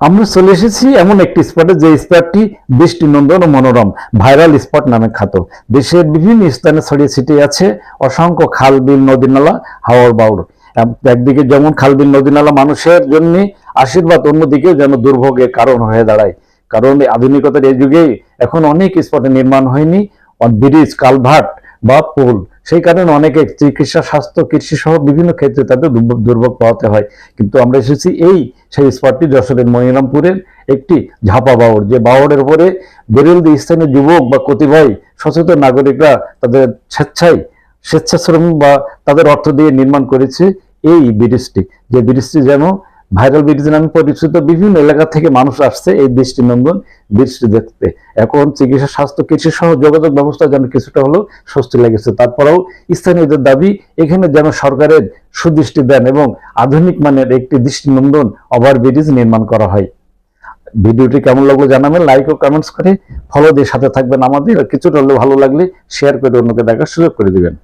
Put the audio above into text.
আমরা চলে এসেছি এমন একটি স্পটে যে স্পটটি বৃষ্টি নন্দন ও মনোরম ভাইরাল স্পট নামে খ্যাত। দেশের বিভিন্ন স্থানে ছড়িয়ে ছিটিয়ে আছে অসংখ্য খাল, বিল নদী নালা হাওড় বাউড়। একদিকে যেমন খাল, বিল নদী নালা মানুষের জন্য আশীর্বাদ, অন্যদিকেও যেন দুর্ভোগের কারণ হয়ে দাঁড়ায়। কারণ আধুনিকতার এই যুগে এখন অনেক স্পটে নির্মাণ হয়নি ব্রিজ কালভার্ট বা পোল। সেই কারণে অনেকে চিকিৎসা, স্বাস্থ্য কৃষি সহ বিভিন্ন ক্ষেত্রে তাদের দুর্ভোগ- পাওয়াতে হয়। কিন্তু আমরা এসেছি এই, সেই স্পটটি যশোরের মনিরামপুরের একটি ঝাপা বাওড় যে বাওড়ের উপরে বেরেলদি স্থানীয় যুবক বা কতিপয় সচেতন নাগরিকরা তাদের স্বেচ্ছায়, স্বেচ্ছাশ্রম বা তাদের অর্থ দিয়ে নির্মাণ করেছে এই ব্রিজটি। যে ব্রিজটি যেন ভাইরাল ব্রিজ নামে পরিচিত বিভিন্ন এলাকা থেকে মানুষ আসছে এই দৃষ্টিনন্দন ব্রিজটি দেখতে। এখন চিকিৎসা, স্বাস্থ্য, কৃষি সহ যোগাযোগ ব্যবস্থা যেন কিছুটা হলেও স্বস্তি লেগেছে। তারপরেও স্থানীয়দের দাবি, এখানে যেন সরকারের সুদৃষ্টি দেন এবং আধুনিক মানের একটি দৃষ্টিনন্দন ওভার ব্রিজ নির্মাণ করা হয়। ভিডিওটি কেমন লাগল জানাবেন, লাইক ও কমেন্টস করে ফলো দিয়ে সাথে থাকবেন আমাদের। কিছুটা হলেও ভালো লাগলে শেয়ার করে অন্যকে দেখার সুযোগ করে দিবেন।